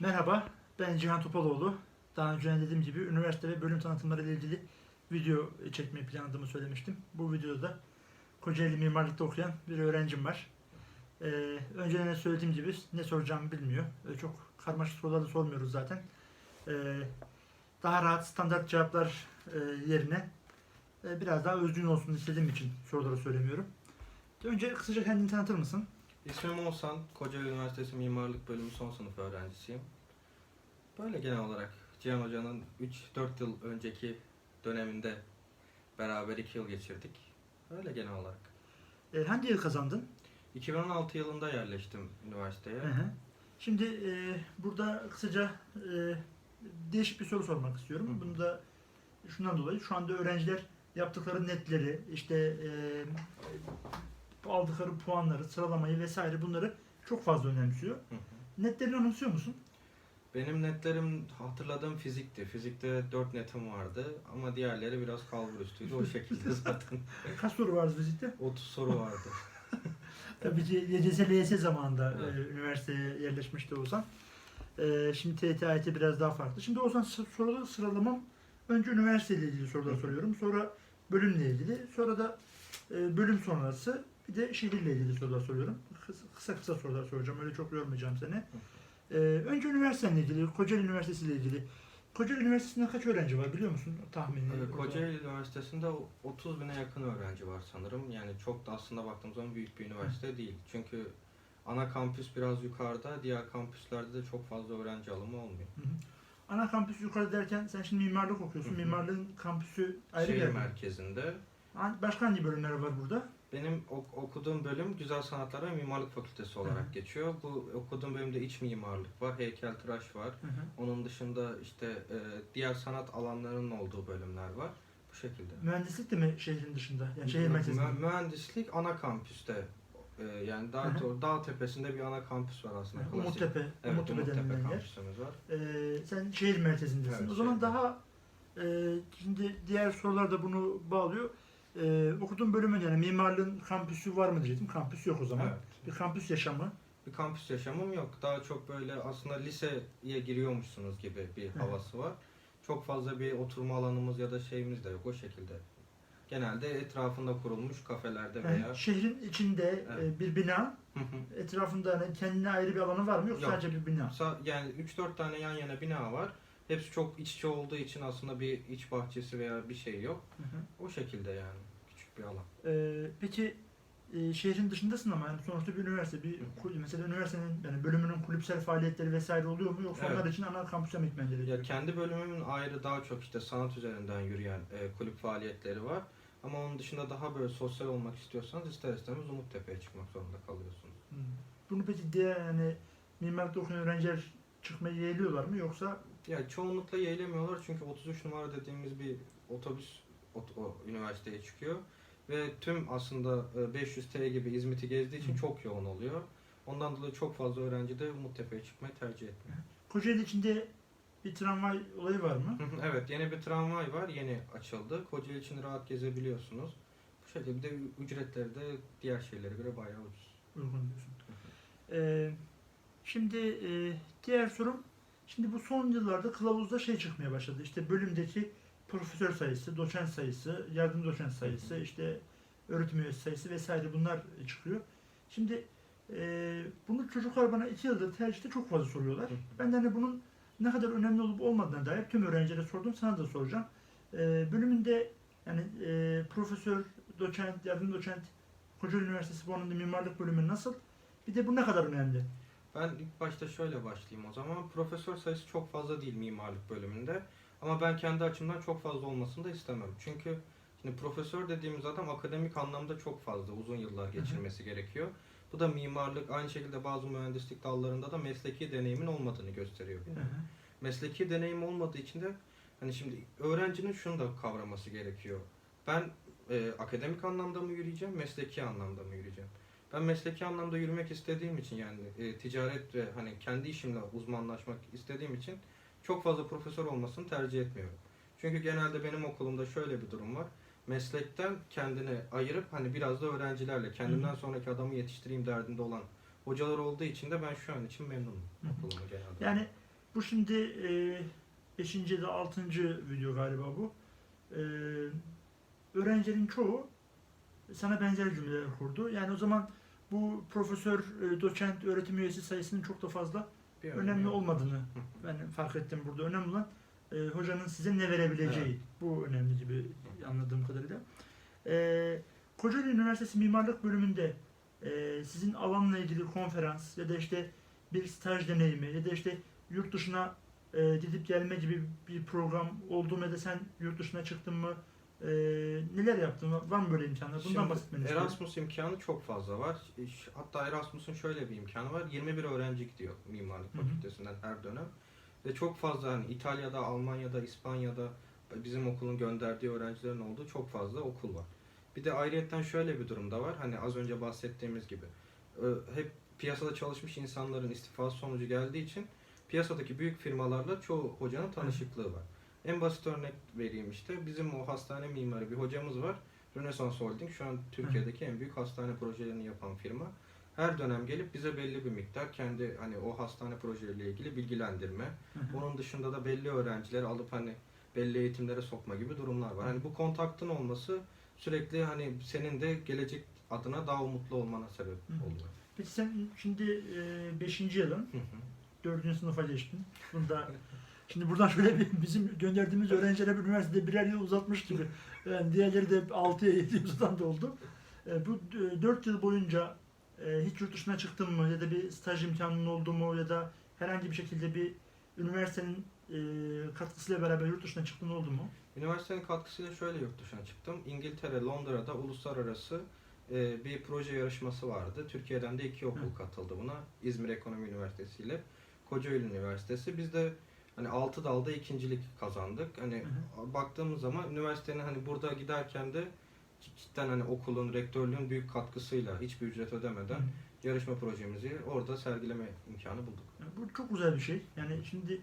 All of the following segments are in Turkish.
Merhaba, ben Cihan Topaloğlu. Daha önce dediğim gibi üniversite ve bölüm tanıtımları ile ilgili video çekmeyi planladığımı söylemiştim. Bu videoda da Kocaeli Mimarlık'ta okuyan bir öğrencim var. Ee, önceden de söylediğim gibi ne soracağımı bilmiyor. Ee, çok karmaşık sorular da sormuyoruz zaten. Ee, daha rahat standart cevaplar e, yerine e, biraz daha özgün olsun istediğim için soruları söylemiyorum. Önce kısaca kendini tanıtır mısın? İsmim Oğuzhan, Kocaeli Üniversitesi Mimarlık Bölümü son sınıf öğrencisiyim. Böyle genel olarak Cihan Hoca'nın 3-4 yıl önceki döneminde beraber 2 yıl geçirdik. Öyle genel olarak. Ee, hangi yıl kazandın? 2016 yılında yerleştim üniversiteye. Hı hı. Şimdi e, burada kısaca e, değişik bir soru sormak istiyorum. Hı hı. Bunu da şundan dolayı şu anda öğrenciler yaptıkları netleri, işte e, aldıkları puanları, sıralamayı vesaire bunları çok fazla önemsiyor. Hı hı. Netlerini anımsıyor musun? Benim netlerim hatırladığım fizikti. Fizikte 4 netim vardı ama diğerleri biraz kalbur üstüydü. O şekilde zaten Kaç soru vardı fizikte? 30 soru vardı. Tabii ki YCS, LYS zamanında Evet. e, üniversiteye yerleşmişti Oğuzhan. E, şimdi TYT, AYT biraz daha farklı. Şimdi Oğuzhan soruları sıralamam önce üniversiteyle ilgili sorular soruyorum. Sonra bölümle ilgili. Sonra da e, bölüm sonrası bir de şehirle ilgili sorular soruyorum. Kısa kısa, kısa sorular soracağım. Öyle çok yormayacağım seni. E, önce üniversitenle ilgili, Kocaeli Üniversitesi ile ilgili. Kocaeli Üniversitesi'nde kaç öğrenci var biliyor musun tahmini? Ee, Kocaeli Üniversitesi'nde 30 bine yakın öğrenci var sanırım. Yani çok da aslında baktığımız zaman büyük bir üniversite değil. Çünkü ana kampüs biraz yukarıda, diğer kampüslerde de çok fazla öğrenci alımı olmuyor. Hı hı. Ana kampüs yukarı derken sen şimdi mimarlık okuyorsun. Hı hı. Mimarlığın kampüsü ayrı bir Şehir yer mi? merkezinde. Başka hangi bölümler var burada? Benim ok- okuduğum bölüm Güzel Sanatlar ve Mimarlık Fakültesi olarak Hı hı. geçiyor. Bu okuduğum bölümde iç mimarlık var, heykeltıraş var. Hı hı. Onun dışında işte e, diğer sanat alanlarının olduğu bölümler var. Bu şekilde. Mühendislik de mi şehrin dışında? Yani şehir merkezinde. Mü- mühendislik ana kampüste. E, yani daha Hı hı. doğru dağ tepesinde bir ana kampüs var aslında. klasik. Umuttepe, Evet, Umuttepe Umuttepe denilen yer. kampüsümüz var. Ee, sen şehir merkezindesin. Evet, o zaman şehir. daha e, şimdi diğer sorular da bunu bağlıyor. Ee, okuduğun bölümün yani mimarlığın kampüsü var mı diyecektim. Kampüs yok o zaman. Evet. Bir kampüs yaşamı. Bir kampüs yaşamım yok. Daha çok böyle aslında liseye giriyormuşsunuz gibi bir havası var. Çok fazla bir oturma alanımız ya da şeyimiz de yok o şekilde. Genelde etrafında kurulmuş kafelerde Yani veya şehrin içinde Evet. e, bir bina, Hı hı. etrafında hani kendine ayrı bir alanı var mı yok, Yok. sadece bir bina. Sa- yani 3-4 tane yan yana bina var. Hepsi çok iç içe olduğu için aslında bir iç bahçesi veya bir şey yok. Hı hı. O şekilde yani küçük bir alan. Ee, peki e, şehrin dışındasın ama yani sonuçta bir üniversite, bir Hı. kul- mesela üniversitenin yani bölümünün kulüpsel faaliyetleri vesaire oluyor mu yoksa Evet. onlar için ana kampüse mi gitmen gerekiyor? Ya kendi bölümümün ayrı daha çok işte sanat üzerinden yürüyen e, kulüp faaliyetleri var. Ama onun dışında daha böyle sosyal olmak istiyorsanız ister istemez Umuttepe'ye çıkmak zorunda kalıyorsunuz. Hmm. Bunu peki diğer yani mimarlıkta okuyan öğrenciler çıkmayı yeğliyorlar mı yoksa Ya çoğunlukla yeğlemiyorlar çünkü 33 numara dediğimiz bir otobüs o, o üniversiteye çıkıyor. Ve tüm aslında e, 500 T gibi İzmit'i gezdiği için Hı. çok yoğun oluyor. Ondan dolayı çok fazla öğrenci de Umuttepe'ye çıkmayı tercih etmiyor. Kocaeli içinde bir tramvay olayı var mı? Evet yeni bir tramvay var yeni açıldı. Kocaeli için rahat gezebiliyorsunuz. Bu şekilde bir de ücretleri de diğer şeylere göre bayağı ucuz. Uygun diyorsun. Ee, şimdi e, diğer sorum şimdi bu son yıllarda kılavuzda şey çıkmaya başladı. İşte bölümdeki profesör sayısı, doçent sayısı, yardım doçent sayısı, işte öğretim üyesi sayısı vesaire bunlar çıkıyor. Şimdi e, bunu çocuklar bana iki yıldır tercihte çok fazla soruyorlar. Ben de hani bunun ne kadar önemli olup olmadığına dair tüm öğrencilere sordum. Sana da soracağım. E, bölümünde yani e, profesör, doçent, yardım doçent, Kocaeli Üniversitesi bu anlamda mimarlık bölümü nasıl? Bir de bu ne kadar önemli? Ben ilk başta şöyle başlayayım o zaman. Profesör sayısı çok fazla değil mimarlık bölümünde. Ama ben kendi açımdan çok fazla olmasını da istemem. Çünkü şimdi profesör dediğimiz adam akademik anlamda çok fazla uzun yıllar geçirmesi gerekiyor. Bu da mimarlık aynı şekilde bazı mühendislik dallarında da mesleki deneyimin olmadığını gösteriyor. Mesleki deneyim olmadığı için de hani şimdi öğrencinin şunu da kavraması gerekiyor. Ben e, akademik anlamda mı yürüyeceğim, mesleki anlamda mı yürüyeceğim? Ben mesleki anlamda yürümek istediğim için yani e, ticaret ve hani kendi işimle uzmanlaşmak istediğim için çok fazla profesör olmasını tercih etmiyorum. Çünkü genelde benim okulumda şöyle bir durum var. Meslekten kendini ayırıp hani biraz da öğrencilerle kendimden sonraki adamı yetiştireyim derdinde olan hocalar olduğu için de ben şu an için memnunum okulumu genelde. Yani Bu şimdi 5. ya da 6. video galiba bu. E, öğrencilerin çoğu sana benzer cümleler kurdu. Yani o zaman bu profesör, e, doçent, öğretim üyesi sayısının çok da fazla Bir önemli yok. olmadığını ben fark ettim burada. Önemli olan e, hocanın size ne verebileceği. Evet. Bu önemli gibi anladığım kadarıyla. E, Kocaeli Üniversitesi Mimarlık Bölümünde e, sizin alanla ilgili konferans ya da işte bir staj deneyimi ya da işte yurt dışına e, gidip gelme gibi bir program oldu mu ya da sen yurt dışına çıktın mı? E, neler yaptın? Var mı böyle imkanlar? Bundan Şimdi bahsetmeni istiyorum. Erasmus imkanı çok fazla var. E, Hatta Erasmus'un şöyle bir imkanı var. 21 öğrenci gidiyor mimarlık Hı hı. fakültesinden her dönem. Ve çok fazla hani İtalya'da, Almanya'da, İspanya'da bizim okulun gönderdiği öğrencilerin olduğu çok fazla okul var. Bir de ayrıyetten şöyle bir durum da var. Hani az önce bahsettiğimiz gibi ö, hep piyasada çalışmış insanların istifası sonucu geldiği için piyasadaki büyük firmalarla çoğu hocanın tanışıklığı var. En basit örnek vereyim işte. Bizim o hastane mimarı bir hocamız var. Rönesans Holding şu an Türkiye'deki en büyük hastane projelerini yapan firma. Her dönem gelip bize belli bir miktar kendi hani o hastane projeleriyle ilgili bilgilendirme. Onun dışında da belli öğrencileri alıp hani belli eğitimlere sokma gibi durumlar var. Hani bu kontaktın olması sürekli hani senin de gelecek adına daha umutlu olmana sebep oluyor. Peki sen şimdi 5. yılın Hı hı. dördüncü sınıfa geçtin. Bunda şimdi buradan şöyle bir bizim gönderdiğimiz öğrencilere bir üniversitede birer yıl uzatmış gibi. Yani diğerleri de 6'ya 7 yıldan da oldu. E, bu 4 yıl boyunca e, hiç yurt dışına çıktın mı ya da bir staj imkanın oldu mu ya da herhangi bir şekilde bir üniversitenin e, katkısıyla beraber yurt dışına çıktın oldu mu? Üniversitenin katkısıyla şöyle yurt dışına çıktım. İngiltere, Londra'da uluslararası e, bir proje yarışması vardı. Türkiye'den de iki okul Hı. katıldı buna. İzmir Ekonomi Üniversitesi ile Kocaeli Üniversitesi. Biz de hani altı dalda ikincilik kazandık. Hani baktığımız zaman üniversitenin hani burada giderken de cidden hani okulun, rektörlüğün büyük katkısıyla hiçbir ücret ödemeden Hı. yarışma projemizi orada sergileme imkanı bulduk. Yani bu çok güzel bir şey. Yani şimdi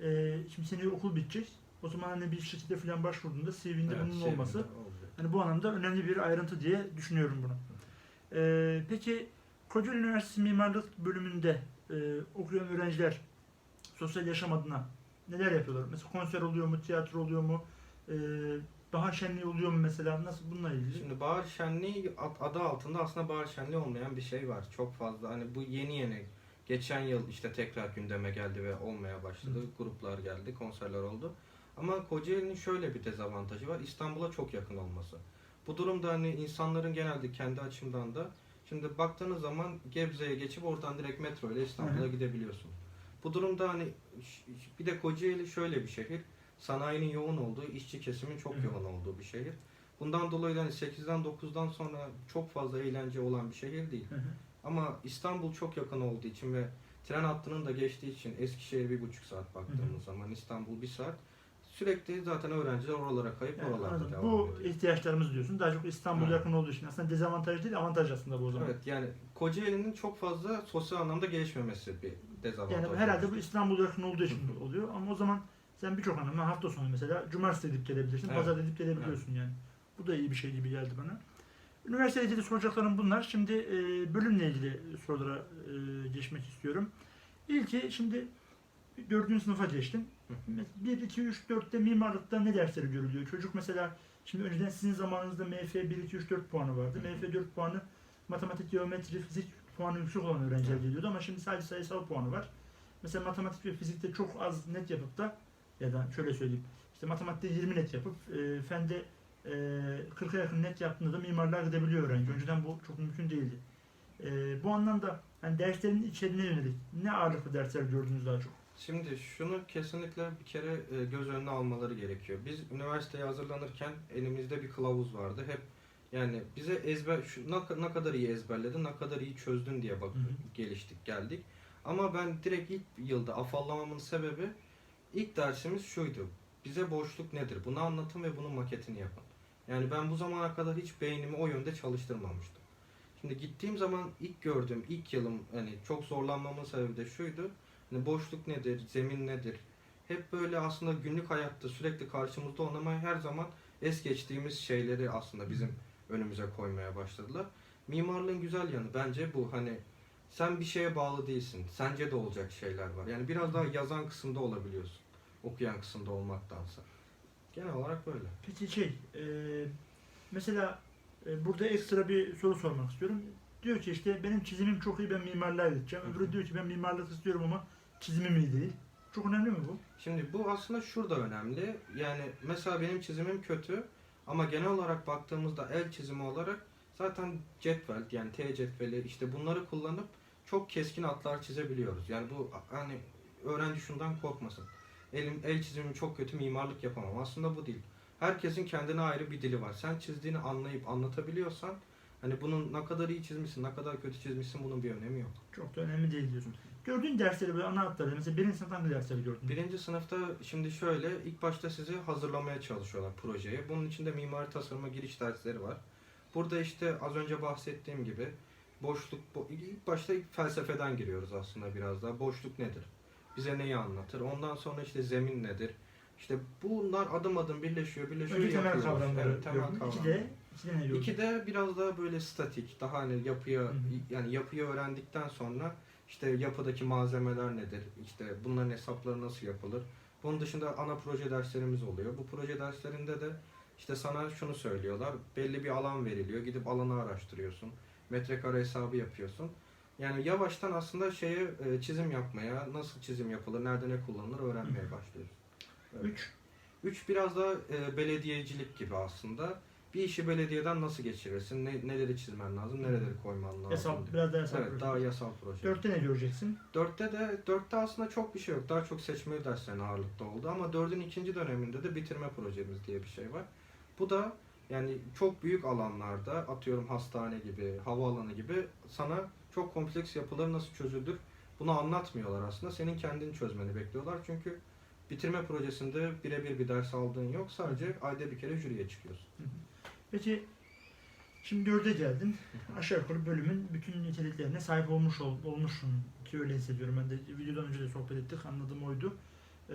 e, şimdi seneye okul bitecek. O zaman hani bir şirkete falan başvurduğunda CV'nde bunun şey olması olacak. Hani bu anlamda önemli bir ayrıntı diye düşünüyorum bunu. Ee, peki Kocaeli Üniversitesi Mimarlık bölümünde e, okuyan öğrenciler sosyal yaşam adına neler yapıyorlar? Mesela konser oluyor mu, tiyatro oluyor mu, e, bahar şenliği oluyor mu mesela? Nasıl bununla ilgili? Şimdi bahar şenliği ad- adı altında aslında bahar şenliği olmayan bir şey var. Çok fazla hani bu yeni yeni geçen yıl işte tekrar gündeme geldi ve olmaya başladı. Gruplar geldi, konserler oldu. Ama Kocaeli'nin şöyle bir dezavantajı var. İstanbul'a çok yakın olması. Bu durumda hani insanların genelde kendi açımdan da şimdi baktığınız zaman Gebze'ye geçip oradan direkt metro ile İstanbul'a Hı hı. gidebiliyorsun. Bu durumda hani bir de Kocaeli şöyle bir şehir. Sanayinin yoğun olduğu, işçi kesimin çok Hı hı. yoğun olduğu bir şehir. Bundan dolayı da hani 8'den 9'dan sonra çok fazla eğlence olan bir şehir değil. Hı hı. Ama İstanbul çok yakın olduğu için ve tren hattının da geçtiği için Eskişehir bir buçuk saat baktığımız zaman İstanbul bir saat. Sürekli zaten öğrenciler oralara kayıp Yani oralarda anladım. devam bu ediyor. ihtiyaçlarımız diyorsun. Daha çok İstanbul yakın olduğu için aslında dezavantaj değil, avantaj aslında bu o zaman. Evet yani Kocaeli'nin çok fazla sosyal anlamda gelişmemesi bir dezavantaj. Yani herhalde bu İstanbul yakın olduğu için oluyor ama o zaman sen birçok anlamda hafta sonu mesela cumartesi gidip gelebilirsin, Evet. pazar gidip gelebiliyorsun yani. Bu da iyi bir şey gibi geldi bana. Üniversiteyle ilgili soracaklarım bunlar. Şimdi e, bölümle ilgili sorulara e, geçmek istiyorum. İlki şimdi dördüncü sınıfa. Hı. 1, 2, 3, 4'te mimarlıkta ne dersleri görülüyor? Çocuk mesela şimdi önceden sizin zamanınızda MF 1, 2, 3, 4 puanı vardı. MF 4 puanı matematik, geometri, fizik puanı yüksek olan öğrenciler geliyordu ama şimdi sadece sayısal puanı var. Mesela matematik ve fizikte çok az net yapıp da ya da şöyle söyleyeyim işte matematikte 20 net yapıp e, fende e, 40'a yakın net yaptığında da mimarlığa gidebiliyor öğrenci. Önceden bu çok mümkün değildi. E, bu anlamda hani derslerin içeriğine yönelik ne ağırlıklı dersler gördünüz daha çok? Şimdi şunu kesinlikle bir kere e, göz önüne almaları gerekiyor. Biz üniversiteye hazırlanırken elimizde bir kılavuz vardı. Hep yani bize ezber şu, ne, ne kadar iyi ezberledin, ne kadar iyi çözdün diye bak Hı hı. geliştik, geldik. Ama ben direkt ilk yılda afallamamın sebebi ilk dersimiz şuydu. Bize boşluk nedir? Bunu anlatın ve bunun maketini yapın. Yani ben bu zamana kadar hiç beynimi o yönde çalıştırmamıştım. Şimdi gittiğim zaman ilk gördüğüm ilk yılım hani çok zorlanmamın sebebi de şuydu. Hani boşluk nedir, zemin nedir? Hep böyle aslında günlük hayatta sürekli karşımızda olan ama her zaman es geçtiğimiz şeyleri aslında bizim önümüze koymaya başladılar. Mimarlığın güzel yanı bence bu hani sen bir şeye bağlı değilsin. Sence de olacak şeyler var. Yani biraz daha yazan kısımda olabiliyorsun. Okuyan kısımda olmaktansa. Genel olarak böyle. Peki şey, e, mesela e, burada ekstra bir soru sormak istiyorum. Diyor ki işte benim çizimim çok iyi ben mimarlığa gideceğim. Öbürü diyor ki ben mimarlık istiyorum ama çizimim iyi değil. Çok önemli mi bu? Şimdi bu aslında şurada önemli. Yani mesela benim çizimim kötü ama genel olarak baktığımızda el çizimi olarak zaten cetvel yani T cetveli işte bunları kullanıp çok keskin hatlar çizebiliyoruz. Yani bu hani öğrenci şundan korkmasın. Elim el çizimim çok kötü mimarlık yapamam. Aslında bu değil. Herkesin kendine ayrı bir dili var. Sen çizdiğini anlayıp anlatabiliyorsan hani bunun ne kadar iyi çizmişsin, ne kadar kötü çizmişsin bunun bir önemi yok. Çok da önemli değil diyorsun. Gördüğün dersleri böyle ana hatları mesela birinci sınıfta hangi dersleri gördün? Birinci sınıfta şimdi şöyle ilk başta sizi hazırlamaya çalışıyorlar projeye. Bunun içinde mimari tasarıma giriş dersleri var. Burada işte az önce bahsettiğim gibi boşluk bo- ilk başta ilk felsefeden giriyoruz aslında biraz daha. Boşluk nedir? Bize neyi anlatır? Ondan sonra işte zemin nedir? İşte bunlar adım adım birleşiyor, birleşiyor. Önce temel yapıyoruz. kavramları Evet, temel. İki kavramları. de, iki de? İki biraz daha böyle statik, daha hani yapıya Hı hı. yani yapıyı öğrendikten sonra işte yapıdaki malzemeler nedir, işte bunların hesapları nasıl yapılır. Bunun dışında ana proje derslerimiz oluyor. Bu proje derslerinde de işte sana şunu söylüyorlar. Belli bir alan veriliyor. Gidip alanı araştırıyorsun. Metrekare hesabı yapıyorsun. Yani yavaştan aslında şeye e, çizim yapmaya, nasıl çizim yapılır, nerede ne kullanılır öğrenmeye başlıyoruz. Evet. Üç. Üç biraz daha e, belediyecilik gibi aslında. Bir işi belediyeden nasıl geçirirsin, ne, neleri çizmen lazım, nereleri koyman lazım. Hesap, biraz daha hesap. Evet, proje. daha yasal proje. Dörtte ne göreceksin? Dörtte de, dörtte aslında çok bir şey yok. Daha çok seçmeli derslerin ağırlıkta oldu. Ama dördün ikinci döneminde de bitirme projemiz diye bir şey var. Bu da yani çok büyük alanlarda, atıyorum hastane gibi, havaalanı gibi sana çok kompleks yapılar nasıl çözülür bunu anlatmıyorlar aslında. Senin kendini çözmeni bekliyorlar. Çünkü bitirme projesinde birebir bir ders aldığın yok. Sadece ayda bir kere jüriye çıkıyorsun. Peki şimdi dörde geldin. Aşağı yukarı bölümün bütün niteliklerine sahip olmuş ol, olmuşsun ki öyle hissediyorum. Ben de videodan önce de sohbet ettik. Anladığım oydu. Ee,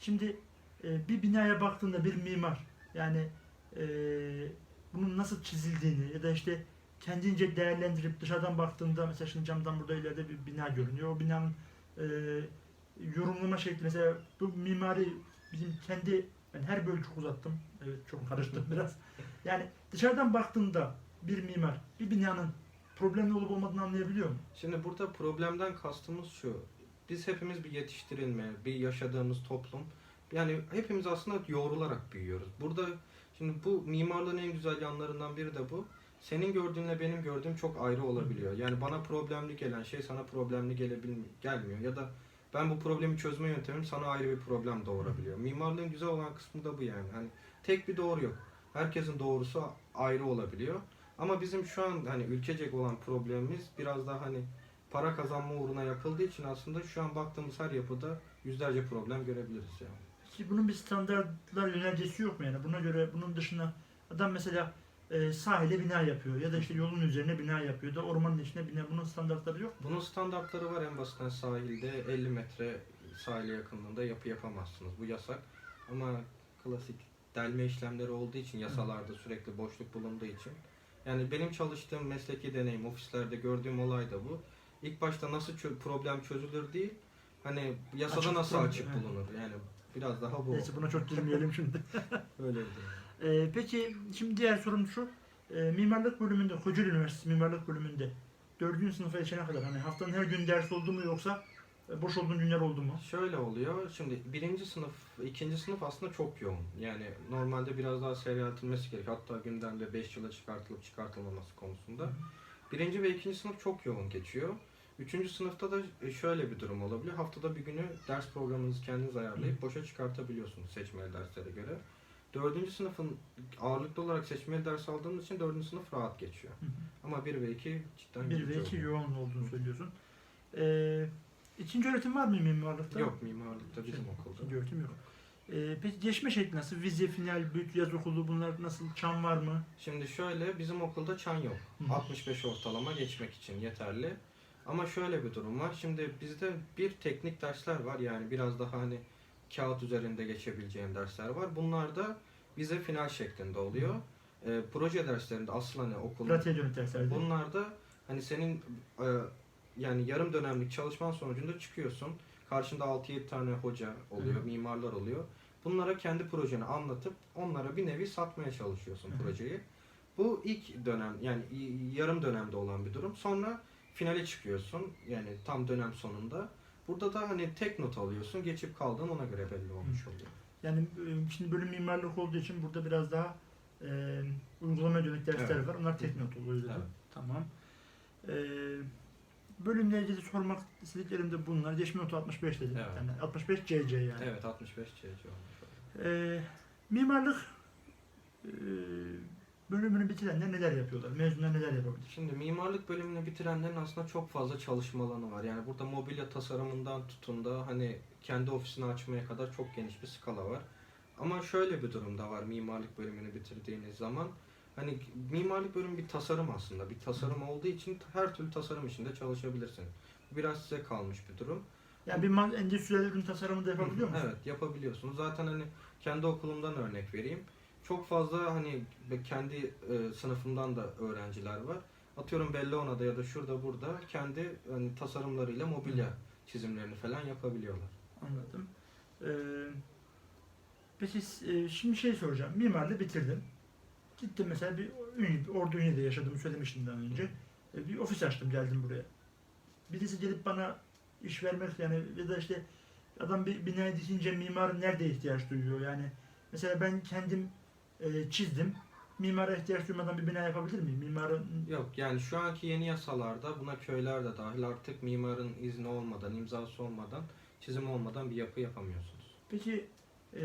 şimdi e, bir binaya baktığında bir mimar yani e, bunun nasıl çizildiğini ya da işte kendince değerlendirip dışarıdan baktığında mesela şimdi camdan burada ileride bir bina görünüyor. O binanın e, yorumlama şekli mesela bu mimari bizim kendi ben her bölümü çok uzattım. Evet çok karıştım biraz. Yani dışarıdan baktığında bir mimar bir binanın problemli olup olmadığını anlayabiliyor mu? Şimdi burada problemden kastımız şu. Biz hepimiz bir yetiştirilme, bir yaşadığımız toplum. Yani hepimiz aslında yoğrularak büyüyoruz. Burada şimdi bu mimarlığın en güzel yanlarından biri de bu. Senin gördüğünle benim gördüğüm çok ayrı olabiliyor. Yani bana problemli gelen şey sana problemli gelebilmiyor, gelmiyor. Ya da ben bu problemi çözme yöntemim sana ayrı bir problem doğurabiliyor. Mimarlığın güzel olan kısmı da bu yani. Hani tek bir doğru yok. Herkesin doğrusu ayrı olabiliyor. Ama bizim şu an hani ülkecek olan problemimiz biraz daha hani para kazanma uğruna yapıldığı için aslında şu an baktığımız her yapıda yüzlerce problem görebiliriz yani. Ki bunun bir standartlar yönergesi yok mu yani? Buna göre bunun dışında adam mesela e, sahile bina yapıyor ya da işte yolun üzerine bina yapıyor da ormanın içine bina. Bunun standartları yok mu? Bunun standartları var en basitinden sahilde 50 metre sahile yakınlığında yapı yapamazsınız. Bu yasak. Ama klasik delme işlemleri olduğu için yasalarda sürekli boşluk bulunduğu için. Yani benim çalıştığım mesleki deneyim ofislerde gördüğüm olay da bu. İlk başta nasıl çö- problem çözülür değil. Hani yasada Açık nasıl problem, açık evet. bulunur. Yani biraz daha bu. Neyse buna çok girmeyelim şimdi. Öyle bir E, peki şimdi diğer sorum şu. E, mimarlık bölümünde, Kocaeli Üniversitesi mimarlık bölümünde dördüncü sınıfa geçene kadar hani haftanın her gün ders oldu mu yoksa e, boş olduğun günler oldu mu? Şöyle oluyor. Şimdi birinci sınıf, ikinci sınıf aslında çok yoğun. Yani normalde biraz daha seyreltilmesi gerek. Hatta gündemde 5 yıla çıkartılıp çıkartılmaması konusunda. Birinci ve ikinci sınıf çok yoğun geçiyor. Üçüncü sınıfta da e, şöyle bir durum olabiliyor. Haftada bir günü ders programınızı kendiniz ayarlayıp boşa çıkartabiliyorsunuz seçmeli derslere göre. Dördüncü sınıfın ağırlıklı olarak seçmeli ders aldığımız için dördüncü sınıf rahat geçiyor. Hı hı. Ama bir ve iki cidden Bir yorucu ve iki oluyor. yoğun olduğunu söylüyorsun. E, ikinci öğretim var mı mimarlıkta? Yok mimarlıkta bizim Şey, okulda. İkinci öğretim yok. E, peki geçme şekli nasıl? Vize, final, büyük yaz okulu bunlar nasıl? Çam var mı? Şimdi şöyle bizim okulda çan yok. Hı. 65 ortalama geçmek için yeterli. Ama şöyle bir durum var. Şimdi bizde bir teknik dersler var. Yani biraz daha hani kağıt üzerinde geçebileceğin dersler var. Bunlar da vize final şeklinde oluyor. Ee, proje derslerinde asıl hani okulun Pratiğe dönük derslerdi. bunlar da hani senin e, yani yarım dönemlik çalışman sonucunda çıkıyorsun. Karşında 6-7 tane hoca oluyor, Hı mimarlar oluyor. Bunlara kendi projeni anlatıp onlara bir nevi satmaya çalışıyorsun Hı projeyi. Bu ilk dönem yani yarım dönemde olan bir durum. Sonra finale çıkıyorsun yani tam dönem sonunda. Burada da hani tek not alıyorsun. Geçip kaldığın ona göre belli olmuş oluyor. Yani e, şimdi bölüm mimarlık olduğu için burada biraz daha e, uygulamaya dönük dersler Evet. var. Onlar tek not oluyor dedim. Evet. Tamam. E, bölümle ilgili sormak istediklerim de bunlar. Geçme notu 65 dedim. Evet. Yani 65 CC yani. Evet 65 CC olmuş. E, mimarlık e, bölümünü bitirenler neler yapıyorlar? Mezunlar neler yapabilir? Şimdi mimarlık bölümünü bitirenlerin aslında çok fazla çalışma alanı var. Yani burada mobilya tasarımından tutun da hani kendi ofisini açmaya kadar çok geniş bir skala var. Ama şöyle bir durumda var mimarlık bölümünü bitirdiğiniz zaman. Hani mimarlık bölümü bir tasarım aslında. Bir tasarım olduğu için her türlü tasarım işinde çalışabilirsiniz. Bu biraz size kalmış bir durum. Yani bir endüstriyel ürün tasarımı da yapabiliyor musun? Evet yapabiliyorsunuz. Zaten hani kendi okulumdan örnek vereyim. Çok fazla hani kendi e, sınıfımdan da öğrenciler var. Atıyorum Bellona'da ya da şurada burada kendi hani, tasarımlarıyla mobilya çizimlerini falan yapabiliyorlar. Anladım. Ee, peki e, şimdi şey soracağım. Mimarlığı bitirdim. Gittim mesela bir Ünye, Ordu Ünye'de yaşadığımı söylemiştim daha önce. E, bir ofis açtım geldim buraya. Birisi gelip bana iş vermek yani ya da işte adam bir binayı dikince mimarın nerede ihtiyaç duyuyor yani. Mesela ben kendim e, çizdim. Mimara ihtiyaç duymadan bir bina yapabilir miyim? Mimarın Yok yani şu anki yeni yasalarda buna köyler de dahil artık mimarın izni olmadan, imzası olmadan, çizim olmadan bir yapı yapamıyorsunuz. Peki e,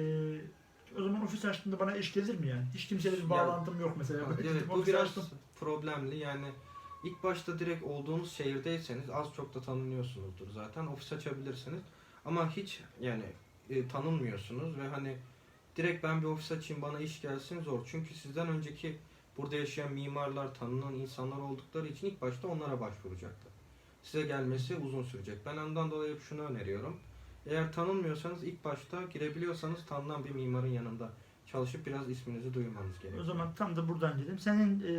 o zaman ofis açtığımda bana iş gelir mi yani? Hiç kimseyle bir Yani- bağlantım yok mesela. Ha, Evet bu ofis biraz açtım. problemli yani ilk başta direkt olduğunuz şehirdeyseniz az çok da tanınıyorsunuzdur zaten ofis açabilirsiniz ama hiç yani e, tanınmıyorsunuz ve hani direkt ben bir ofis açayım bana iş gelsin zor çünkü sizden önceki burada yaşayan mimarlar tanınan insanlar oldukları için ilk başta onlara başvuracaklar. Size gelmesi uzun sürecek. Ben ondan dolayı hep şunu öneriyorum. Eğer tanınmıyorsanız ilk başta girebiliyorsanız tanınan bir mimarın yanında çalışıp biraz isminizi duyurmanız gerekiyor. O zaman tam da buradan gidelim. Senin e,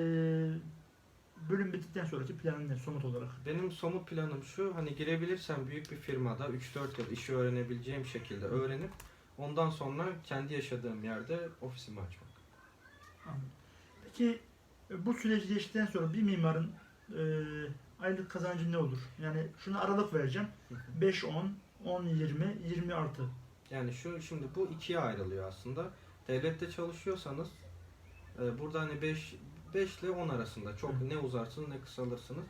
bölüm bittikten sonraki planın ne somut olarak? Benim somut planım şu, hani girebilirsem büyük bir firmada 3-4 yıl işi öğrenebileceğim şekilde öğrenip ondan sonra kendi yaşadığım yerde ofisimi açmak. Anladım. Peki e, bu süreci geçtikten sonra bir mimarın e, aylık kazancı ne olur? Yani şuna aralık vereceğim. 5, 10, 10, 20, 20 artı. Yani şu şimdi bu ikiye ayrılıyor aslında. Devlette çalışıyorsanız e, burada hani 5 5 ile 10 arasında çok Hı. ne uzarsınız ne kısalırsınız.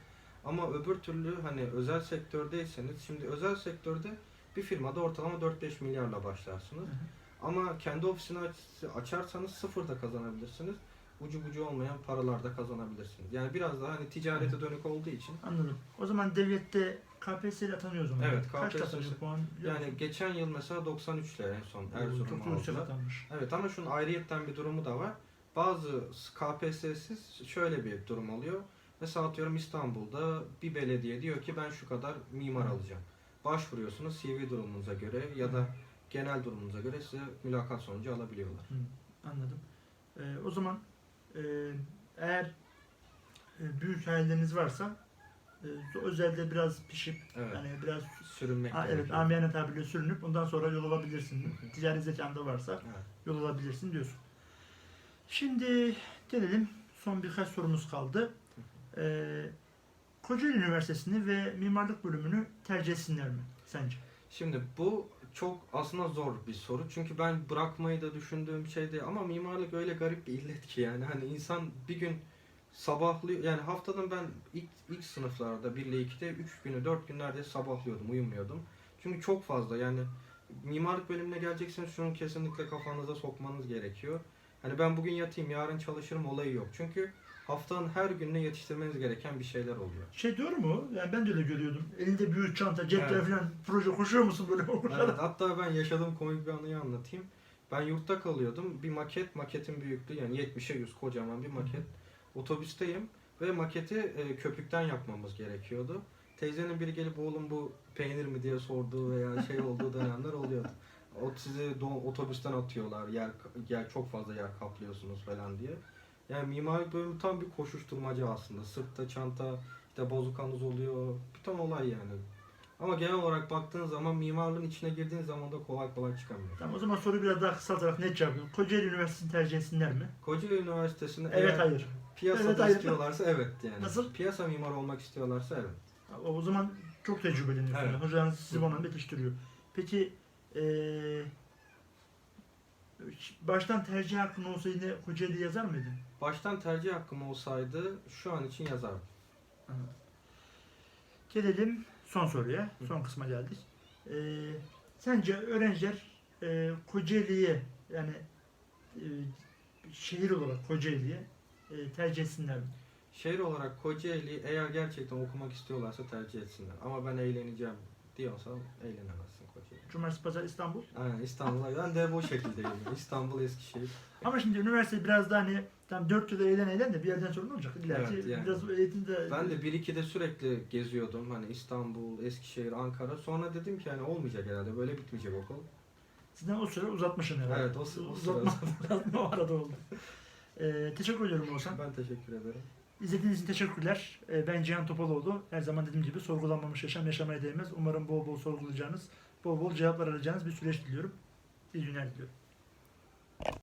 Ama öbür türlü hani özel sektördeyseniz şimdi özel sektörde bir firmada ortalama 4-5 milyarla başlarsınız. Hı hı. Ama kendi ofisini aç- açarsanız sıfır da kazanabilirsiniz. Ucu bucu olmayan paralar da kazanabilirsiniz. Yani biraz daha hani ticarete dönük olduğu için. Anladım. O zaman devlette KPSS'yle atanıyor o zaman. Evet, Kaç KPSS atanıyor puan? Yani geçen yıl mesela 93 ile en son Erzurum'a Çok yüksek atanmış. Evet ama şunun ayrıyetten bir durumu da var. Bazı KPSS'siz şöyle bir durum oluyor. Mesela atıyorum İstanbul'da bir belediye diyor ki ben şu kadar mimar alacağım. Başvuruyorsunuz CV durumunuza göre ya da genel durumunuza göre size mülakat sonucu alabiliyorlar. Hı, anladım. Ee, o zaman e, eğer e, büyük hayalleriniz varsa e, özelde biraz pişip Evet. yani biraz Sürünmek Ha, evet, amiyane tabirle sürünüp ondan sonra yol alabilirsin. Ticari zekanda varsa Evet. yol alabilirsin diyorsun. Şimdi gelelim son birkaç sorumuz kaldı. Ee, Kocaeli Üniversitesi'ni ve mimarlık bölümünü tercih etsinler mi sence? Şimdi bu çok aslında zor bir soru. Çünkü ben bırakmayı da düşündüğüm şey değil. Ama mimarlık öyle garip bir illet ki yani. Hani insan bir gün sabahlıyor. Yani haftanın ben ilk, ilk sınıflarda 1 ile 2'de 3 günü 4 günlerde sabahlıyordum, uyumuyordum. Çünkü çok fazla yani mimarlık bölümüne gelecekseniz şunu kesinlikle kafanıza sokmanız gerekiyor. Hani ben bugün yatayım yarın çalışırım olayı yok. Çünkü haftanın her gününe yetiştirmeniz gereken bir şeyler oluyor. Şey doğru mu? Yani ben de öyle görüyordum. Elinde büyük çanta, cepler Evet. falan proje koşuyor musun böyle okullara? Evet, hatta ben yaşadığım komik bir anıyı anlatayım. Ben yurtta kalıyordum. Bir maket, maketin büyüklüğü yani 70'e 100 kocaman bir maket. Otobüsteyim ve maketi e, köpükten yapmamız gerekiyordu. Teyzenin biri gelip oğlum bu peynir mi diye sorduğu veya şey olduğu dönemler oluyordu. O sizi otobüsten atıyorlar, yer, yer çok fazla yer kaplıyorsunuz falan diye. Yani mimarlık bölümü tam bir koşuşturmaca aslında. Sırtta çanta, İşte bozuk anız oluyor. Bir ton olay yani. Ama genel olarak baktığın zaman mimarlığın içine girdiğin zaman da kolay kolay çıkamıyor. Tamam o zaman soruyu biraz daha kısaltarak net cevap. Kocaeli Üniversitesi'ni tercih etsinler mi? Kocaeli Üniversitesi'nde Evet eğer hayır. piyasada Evet, hayır. istiyorlarsa evet yani. Nasıl? Piyasa mimarı olmak istiyorlarsa evet. O o zaman çok tecrübeleniyorsunuz. Evet. Hocanız sizi bana yetiştiriyor. Peki eee baştan tercih hakkın olsa yine Kocaeli yazar mıydın? Baştan tercih hakkım olsaydı şu an için yazardım. Gelelim son soruya. Son kısma geldik. Eee, sence öğrenciler eee Kocaeli'ye yani eee, şehir olarak Kocaeli'ye eee, tercih etsinler mi? Şehir olarak Kocaeli eğer gerçekten okumak istiyorlarsa tercih etsinler. Ama ben eğleneceğim diyorsan eğlenemezsin Kocaeli. Cumartesi, Pazar, İstanbul. Aynen İstanbul'a ben de bu şekildeyim. İstanbul, Eskişehir. Ama şimdi üniversite biraz daha hani tam 4 yıl eğlen eğlen de bir yerden sonra ne olacak? İlla Evet, yani. biraz eğitim de... Ben de 1-2'de sürekli geziyordum. Hani İstanbul, Eskişehir, Ankara. Sonra dedim ki hani olmayacak herhalde. Böyle bitmeyecek okul. Sizden o süre uzatmışsın herhalde. Evet, o sı- o Uzatma, uzatma arada oldu. Ee, teşekkür ediyorum Oğuzhan. Ben teşekkür ederim. İzlediğiniz için teşekkürler. Ee, ben Cihan Topaloğlu. Her zaman dediğim gibi sorgulanmamış yaşam yaşamaya değmez. Umarım bol bol sorgulayacağınız, bol bol cevaplar arayacağınız bir süreç diliyorum. İyi günler diliyorum.